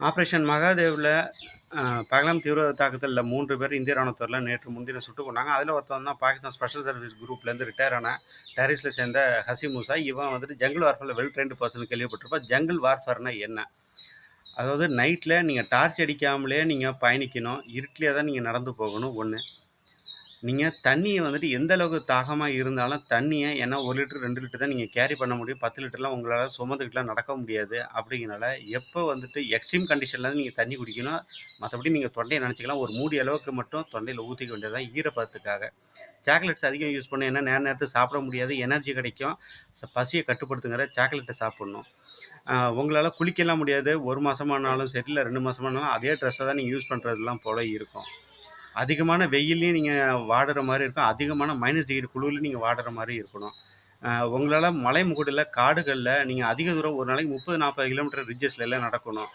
Operation மகாதேவில் பகலாம் தீவிரவாத தாக்குதலில் மூன்று பேர் இந்திய ராணுவத்தில் நேற்று முன்தினம் சுட்டு கொண்டாங்க. அதில் ஒருத்தன் தான் பாகிஸ்தான் ஸ்பெஷல் சர்வீஸ் குரூப்லேருந்து ரிட்டையர் ஆன டெரரிஸ்டில் சேர்ந்த ஹசி மூசா. இவன் வந்துட்டு ஜங்கிள் வார்ஃபேரில் வெல் ட்ரெயின்டு பர்சன் கேள்விப்பட்டிருப்பா. ஜங்கிள் வார்ஃபேர்னால் என்ன? அதாவது நைட்டில் நீங்கள் டார்ச் அடிக்காமலே நீங்கள் பயணிக்கணும். இருட்டிலே தான் நீங்கள் நடந்து போகணும். ஒன்று நீங்கள் தண்ணியை வந்துட்டு எந்த அளவுக்கு தாகமாக இருந்தாலும் தண்ணியை ஏன்னா ஒரு லிட்டர் ரெண்டு லிட்டர் தான் நீங்கள் கேரி பண்ண முடியும். பத்து லிட்டர்லாம் உங்களால் சுமந்துக்கிட்டலாம் நடக்க முடியாது. அப்படிங்கிறனால எப்போ வந்துட்டு எக்ஸ்ட்ரீம் கண்டிஷனில் நீங்கள் தண்ணி குடிக்கணும் மற்றபடி நீங்கள் தொண்டையை நினச்சிக்கலாம். ஒரு மூடி அளவுக்கு மட்டும் தொண்டையில் ஊற்றிக்க வேண்டியதான் ஈரப்பதத்துக்காக. சாக்லேட்ஸ் அதிகம் யூஸ் பண்ண ஏன்னா நேர நேரத்துக்கு சாப்பிட முடியாது. எனர்ஜி கிடைக்கும். பசியை கட்டுப்படுத்துங்கிற சாக்லேட்டை சாப்பிட்ணும். உங்களால் குளிக்கலாம் முடியாது. ஒரு மாதமானாலும் சரி இல்லை ரெண்டு மாதமானாலும் அதே ட்ரெஸ்ஸை தான் நீங்கள் யூஸ் பண்ணுறதுலாம் போல இருக்கும். அதிகமான வெயிலையும் நீங்கள் வாடுற மாதிரி இருக்கும். அதிகமான மைனஸ் டிகிரி குழுவிலையும் நீங்கள் வாடுற மாதிரி இருக்கணும். உங்களால் மலை முகடில் காடுகளில் நீங்கள் அதிக தூரம் ஒரு நாளைக்கு முப்பது நாற்பது கிலோமீட்டர் ரிட்ஜஸ்ல எல்லாம் நடக்கணும்.